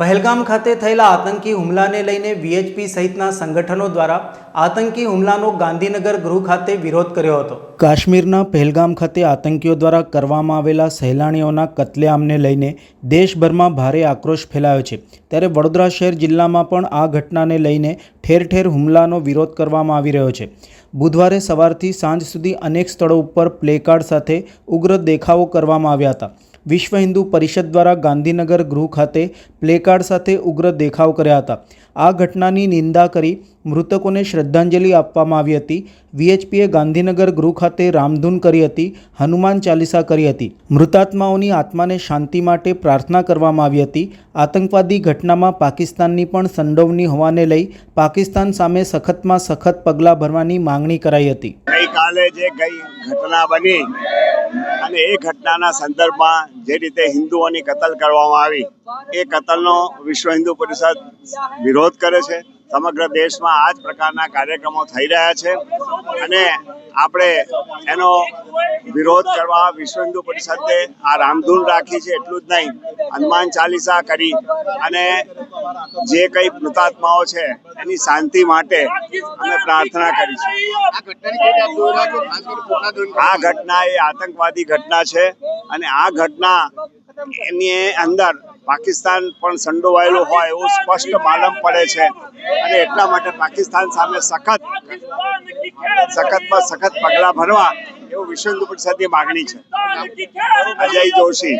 પહેલગામ ખાતે થયેલા આતંકી હુમલાને લઈને વીએચપી સહિતના સંગઠનો દ્વારા આતંકી હુમલાનો ગાંધીનગર ગૃહ ખાતે વિરોધ કર્યો હતો. કાશ્મીરના પહેલગામ ખાતે આતંકીઓ દ્વારા કરવામાં આવેલા સહેલાણીઓના કતલેઆમને લઈને દેશભરમાં ભારે આક્રોશ ફેલાયો છે. ત્યારે વડોદરા શહેર જિલ્લામાં પણ આ ઘટનાને લઈને ઠેર ઠેર હુમલાનો વિરોધ કરવામાં આવી રહ્યો છે. બુધવારે સવારથી સાંજ સુધી અનેક સ્થળો ઉપર પ્લેકાર્ડ સાથે ઉગ્ર દેખાવો કરવામાં આવ્યા હતા. વિશ્વ હિન્દુ પરિષદ દ્વારા ગાંધીનગર ગૃહ ખાતે પ્લેકાર્ડ સાથે ઉગ્ર દેખાવ કર્યા હતા. આ ઘટનાની નિંદા કરી મૃતકોને શ્રદ્ધાંજલિ આપવામાં આવી હતી. વીએચપીએ ગાંધીનગર ગૃહ ખાતે રામધૂન કરી હતી, હનુમાન ચાલીસા કરી હતી. મૃતાત્માઓની આત્માને શાંતિ માટે પ્રાર્થના કરવામાં આવી હતી. આતંકવાદી ઘટનામાં પાકિસ્તાનની પણ સંડોવણી હોવાને લઈ પાકિસ્તાન સામે સખતમાં સખત પગલાં ભરવાની માંગણી કરાઈ હતી. ગઈકાલે જે ઘટના બની અને એ ઘટનાના સંદર્ભમાં જે રીતે હિન્દુઓની કતલ કરવામાં આવી, એ કતલનો વિશ્વ હિન્દુ પરિષદ વિરોધ કરે છે. સમગ્ર દેશમાં આ જ પ્રકારના કાર્યક્રમો થઈ રહ્યા છે અને આપણે એનો વિરોધ કરવા વિશ્વ હિન્દુ પરિષદે આ રામધૂન રાખી છે, એટલું જ નહીં. હનુમાન ચાલીસા કરી અને જે કંઈ મૃતાત્માઓ છે, એની શાંતિ માટે અમે પ્રાર્થના કરી છે આ ઘટના એ આતંકવાદી ઘટના છે અને આ ઘટના એની અંદર પાકિસ્તાન પણ સંડોવાયેલું હોય એવું સ્પષ્ટ માલમ પડે છે. અને એટલા માટે પાકિસ્તાન સામે સખત સખતમાં સખત પગલાં ભરવા એવું વિશ્વ હિન્દુ પરિષદની માગણી છે. અજય જોશી.